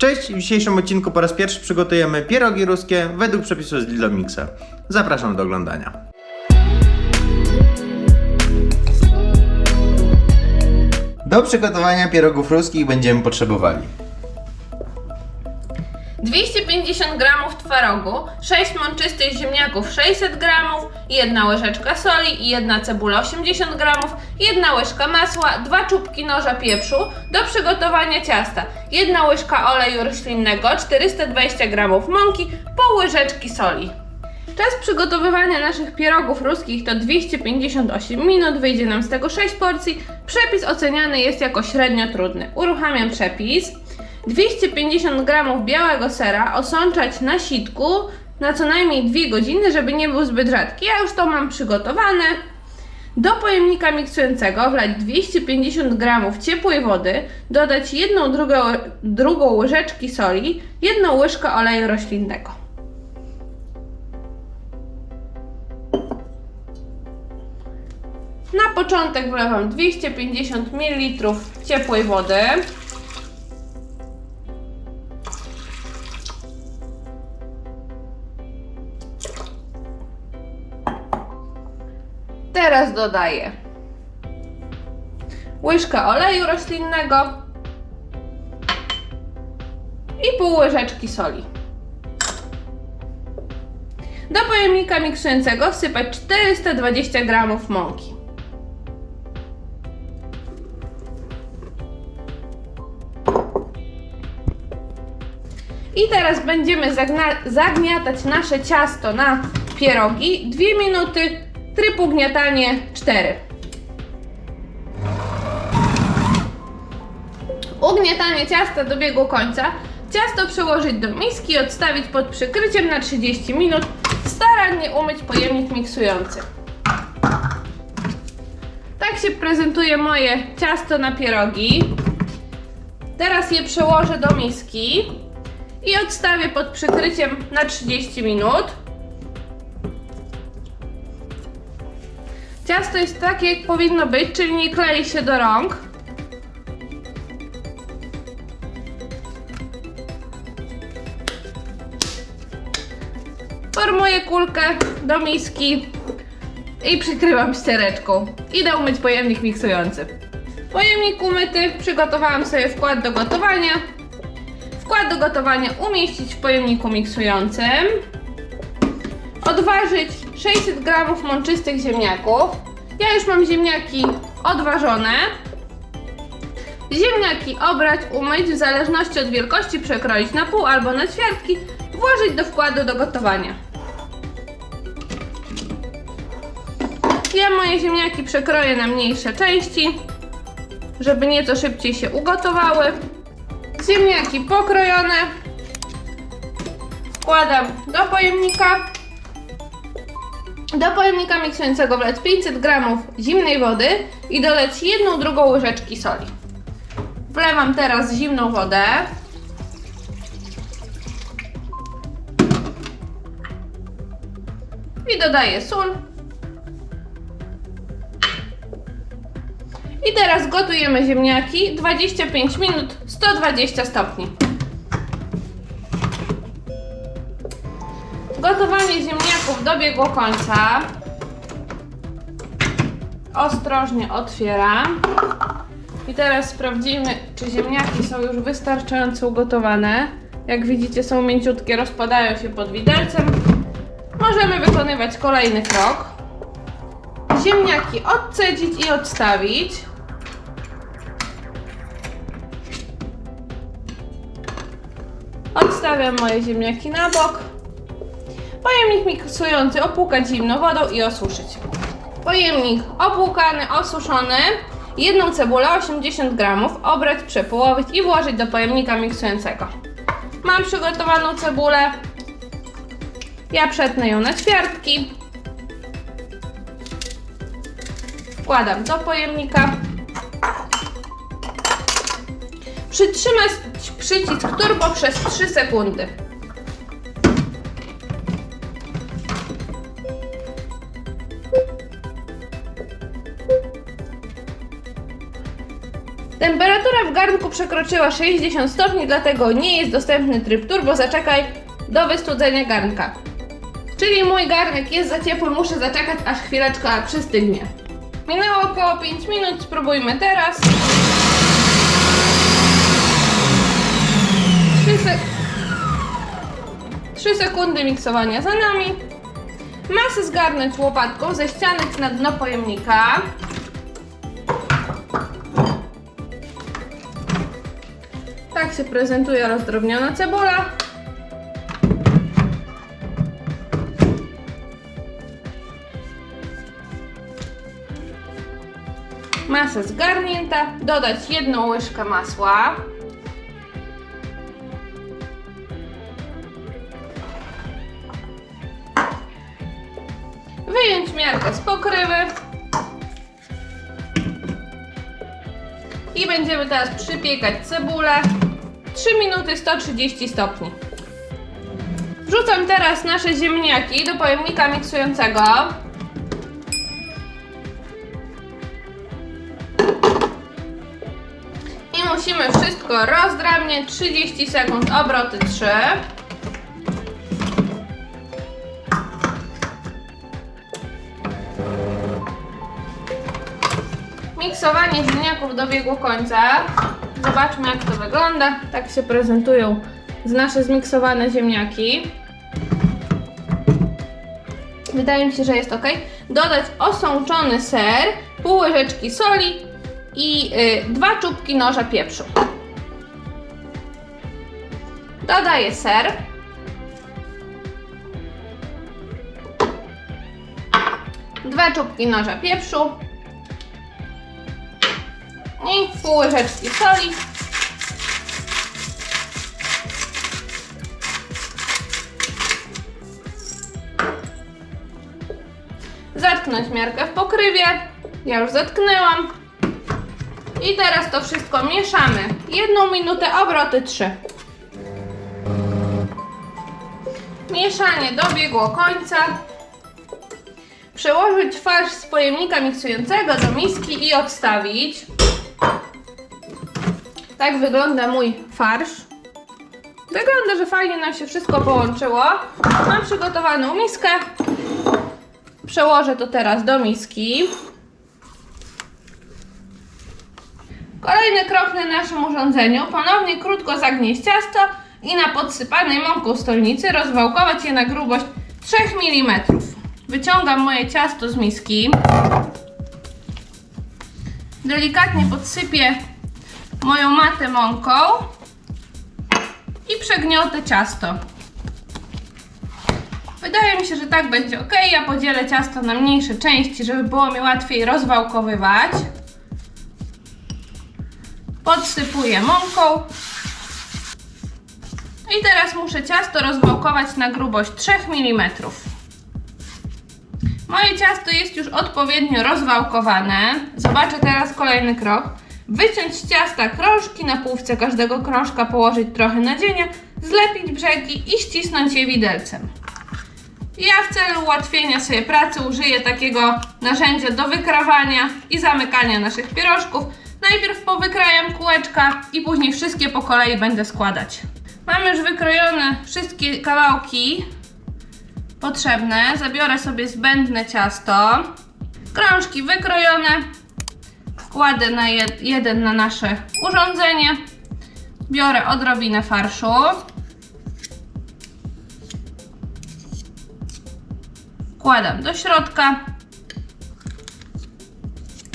Cześć, w dzisiejszym odcinku po raz pierwszy przygotujemy pierogi ruskie według przepisu z Lidl Mixa. Zapraszam do oglądania. Do przygotowania pierogów ruskich będziemy potrzebowali 250 g twarogu, 6 mączystych ziemniaków 600 g, jedna łyżeczka soli i jedna cebula 80 g, jedna łyżka masła, dwa czubki noża pieprzu do przygotowania ciasta, jedna łyżka oleju roślinnego, 420 g mąki, pół łyżeczki soli. Czas przygotowywania naszych pierogów ruskich to 258 minut, wyjdzie nam z tego 6 porcji. Przepis oceniany jest jako średnio trudny. Uruchamiam przepis. 250 g białego sera osączać na sitku na co najmniej 2 godziny, żeby nie był zbyt rzadki. Ja już to mam przygotowane. Do pojemnika miksującego wlać 250 g ciepłej wody, dodać jedną drugą, drugą łyżeczki soli, jedną łyżkę oleju roślinnego. Na początek wlewam 250 ml ciepłej wody. Teraz dodaję łyżkę oleju roślinnego i pół łyżeczki soli. Do pojemnika miksującego wsypać 420 g mąki. I teraz będziemy zagniatać nasze ciasto na pierogi. 2 minuty, tryb ugniatanie 4. Ugniatanie ciasta dobiegło końca. Ciasto przełożyć do miski i odstawić pod przykryciem na 30 minut. Starannie umyć pojemnik miksujący. Tak się prezentuje moje ciasto na pierogi. Teraz je przełożę do miski i odstawię pod przykryciem na 30 minut. Ciasto jest takie, jak powinno być, czyli nie klei się do rąk. Formuję kulkę do miski i przykrywam ściereczką. Idę umyć pojemnik miksujący. Pojemnik umyty, przygotowałam sobie wkład do gotowania. Wkład do gotowania umieścić w pojemniku miksującym. Odważyć 600 g mączystych ziemniaków. Ja już mam ziemniaki odważone. Ziemniaki obrać, umyć, w zależności od wielkości przekroić na pół albo na ćwiartki, włożyć do wkładu do gotowania. Ja moje ziemniaki przekroję na mniejsze części, żeby nieco szybciej się ugotowały. Ziemniaki pokrojone. Wkładam do pojemnika. Do pojemnika miksującego wleć 500 g zimnej wody i doleć jedną drugą łyżeczki soli. Wlewam teraz zimną wodę. I dodaję sól. I teraz gotujemy ziemniaki 25 minut 120 stopni. Gotowanie ziemniaków dobiegło końca. Ostrożnie otwieram. I teraz sprawdzimy, czy ziemniaki są już wystarczająco ugotowane. Jak widzicie, są mięciutkie, rozpadają się pod widelcem. Możemy wykonywać kolejny krok. Ziemniaki odcedzić i odstawić. Odstawiam moje ziemniaki na bok. Pojemnik miksujący opłukać zimną wodą i osuszyć. Pojemnik opłukany, osuszony. Jedną cebulę 80 g obrać, przepołowić i włożyć do pojemnika miksującego. Mam przygotowaną cebulę. Ja przetnę ją na ćwiartki. Wkładam do pojemnika. Przytrzymać przycisk turbo przez 3 sekundy. Temperatura w garnku przekroczyła 60 stopni, dlatego nie jest dostępny tryb turbo. Zaczekaj do wystudzenia garnka. Czyli mój garnek jest za ciepły, muszę zaczekać aż chwileczka przystygnie. Minęło około 5 minut, spróbujmy teraz. 3, sek 3 sekundy miksowania za nami. Masę zgarnąć łopatką ze ściany czy na dno pojemnika. Tak się prezentuje rozdrobniona cebula. Masa zgarnięta. Dodać jedną łyżkę masła. Wyjąć miarkę z pokrywy. I będziemy teraz przypiekać cebulę. 3 minuty 130 stopni. Wrzucam teraz nasze ziemniaki do pojemnika miksującego. I musimy wszystko rozdrabniać. 30 sekund, obroty 3. Miksowanie ziemniaków dobiegło końca. Zobaczmy jak to wygląda. Tak się prezentują z nasze zmiksowane ziemniaki. Wydaje mi się, że jest ok. Dodać osączony ser, pół łyżeczki soli i y, dwa czubki noża pieprzu. Dodaję ser. Dwa czubki noża pieprzu. I pół łyżeczki soli. Zatknąć miarkę w pokrywie. Ja już zatknęłam. I teraz to wszystko mieszamy. Jedną minutę, obroty 3. Mieszanie dobiegło końca. Przełożyć farsz z pojemnika miksującego do miski i odstawić. Tak wygląda mój farsz. Wygląda, że fajnie nam się wszystko połączyło. Mam przygotowaną miskę. Przełożę to teraz do miski. Kolejny krok na naszym urządzeniu. Ponownie krótko zagnieść ciasto i na podsypanej mąką stolnicy rozwałkować je na grubość 3 mm. Wyciągam moje ciasto z miski. Delikatnie podsypię moją matę mąką i przegniotę ciasto. Wydaje mi się, że tak będzie ok. Ja podzielę ciasto na mniejsze części, żeby było mi łatwiej rozwałkowywać. Podsypuję mąką. I teraz muszę ciasto rozwałkować na grubość 3 mm. Moje ciasto jest już odpowiednio rozwałkowane. Zobaczę teraz kolejny krok. Wyciąć z ciasta krążki, na półce każdego krążka położyć trochę nadzienia, zlepić brzegi i ścisnąć je widelcem. Ja w celu ułatwienia sobie pracy użyję takiego narzędzia do wykrawania i zamykania naszych pierożków. Najpierw powykrajam kółeczka i później wszystkie po kolei będę składać. Mam już wykrojone wszystkie kawałki potrzebne. Zabiorę sobie zbędne ciasto. Krążki wykrojone. Kładę na jed jeden na nasze urządzenie. Biorę odrobinę farszu. Wkładam do środka.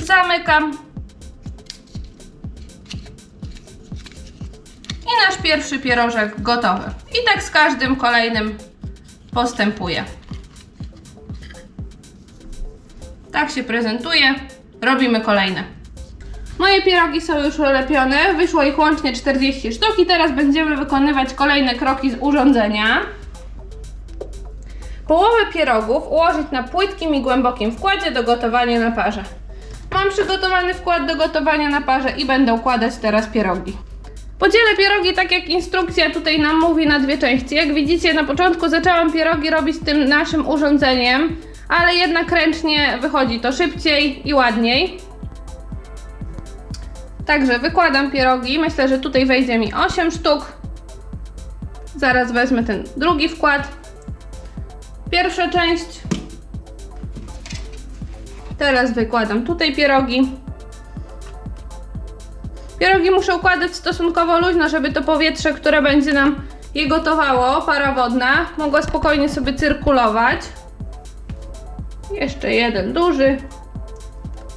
Zamykam. I nasz pierwszy pierożek gotowy. I tak z każdym kolejnym postępuję. Tak się prezentuje. Robimy kolejne. Moje pierogi są już ulepione. Wyszło ich łącznie 40 sztuk i teraz będziemy wykonywać kolejne kroki z urządzenia. Połowę pierogów ułożyć na płytkim i głębokim wkładzie do gotowania na parze. Mam przygotowany wkład do gotowania na parze i będę układać teraz pierogi. Podzielę pierogi tak jak instrukcja tutaj nam mówi na dwie części. Jak widzicie na początku zaczęłam pierogi robić tym naszym urządzeniem, ale jednak ręcznie wychodzi to szybciej i ładniej. Także wykładam pierogi. Myślę, że tutaj wejdzie mi 8 sztuk. Zaraz wezmę ten drugi wkład. Pierwsza część. Teraz wykładam tutaj pierogi. Pierogi muszę układać stosunkowo luźno, żeby to powietrze, które będzie nam je gotowało, para wodna, mogła spokojnie sobie cyrkulować. Jeszcze jeden duży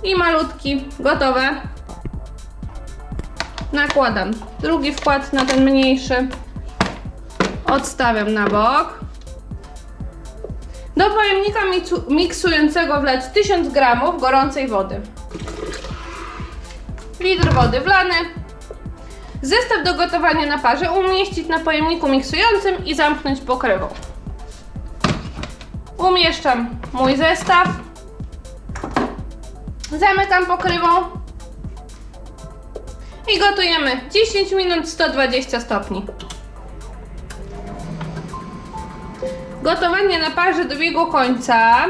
i malutki, gotowe. Nakładam drugi wkład na ten mniejszy. Odstawiam na bok. Do pojemnika miksu- miksującego wleć 1000 gramów gorącej wody. Litr wody wlany. Zestaw do gotowania na parze umieścić na pojemniku miksującym i zamknąć pokrywą. Umieszczam mój zestaw. Zamykam pokrywą. I gotujemy 10 minut 120 stopni. Gotowanie na parze dobiegło końca.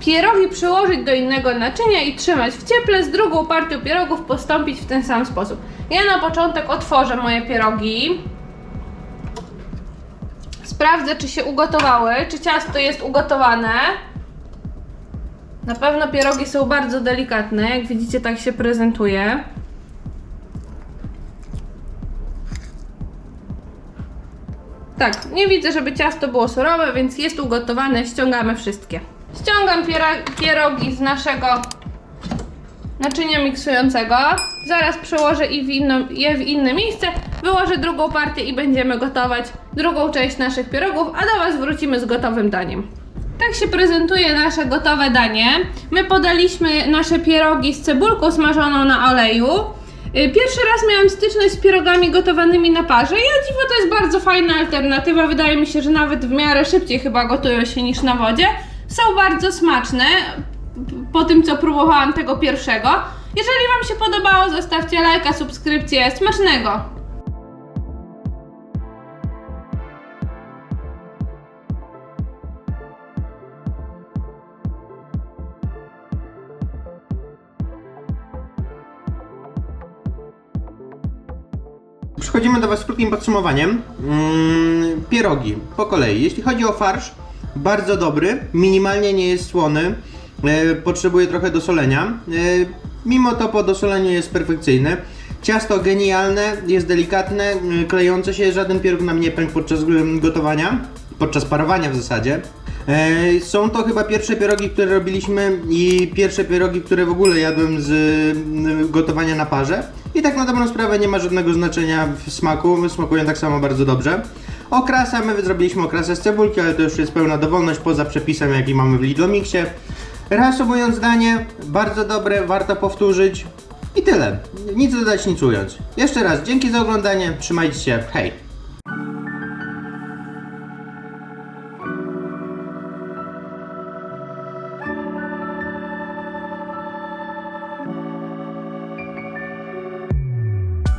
Pierogi przyłożyć do innego naczynia i trzymać w cieple. Z drugą partią pierogów postąpić w ten sam sposób. Ja na początek otworzę moje pierogi. Sprawdzę, czy się ugotowały, czy ciasto jest ugotowane. Na pewno pierogi są bardzo delikatne, jak widzicie, tak się prezentuje. Tak, nie widzę, żeby ciasto było surowe, więc jest ugotowane. Ściągamy wszystkie. Ściągam pierogi z naszego naczynia miksującego. Zaraz przełożę je w inne miejsce. Wyłożę drugą partię i będziemy gotować drugą część naszych pierogów, a do Was wrócimy z gotowym daniem. Tak się prezentuje nasze gotowe danie. My podaliśmy nasze pierogi z cebulką smażoną na oleju. Y, Pierwszy raz miałam styczność z pierogami gotowanymi na parze i o dziwo to jest bardzo fajna alternatywa. Wydaje mi się, że nawet w miarę szybciej chyba gotują się niż na wodzie. Są bardzo smaczne po tym, co próbowałam tego pierwszego. Jeżeli Wam się podobało, zostawcie lajka, subskrypcję. Smacznego! Przechodzimy do Was z krótkim podsumowaniem. Mm, pierogi po kolei. Jeśli chodzi o farsz, bardzo dobry, minimalnie nie jest słony, e, potrzebuje trochę dosolenia. E, mimo to po dosoleniu jest perfekcyjny. Ciasto genialne, jest delikatne, e, klejące się, żaden pieróg nam nie pękł podczas gotowania, podczas parowania w zasadzie. E, Są to chyba pierwsze pierogi, które robiliśmy i pierwsze pierogi, które w ogóle jadłem z gotowania na parze. I tak na dobrą sprawę nie ma żadnego znaczenia w smaku, smakują tak samo bardzo dobrze. Okrasa, my zrobiliśmy okrasę z cebulki, ale to już jest pełna dowolność poza przepisem jaki mamy w Lidl Mixie. Reasumując zdanie, bardzo dobre, warto powtórzyć. I tyle. Nic dodać, nic ująć. Jeszcze raz, dzięki za oglądanie, trzymajcie się, hej!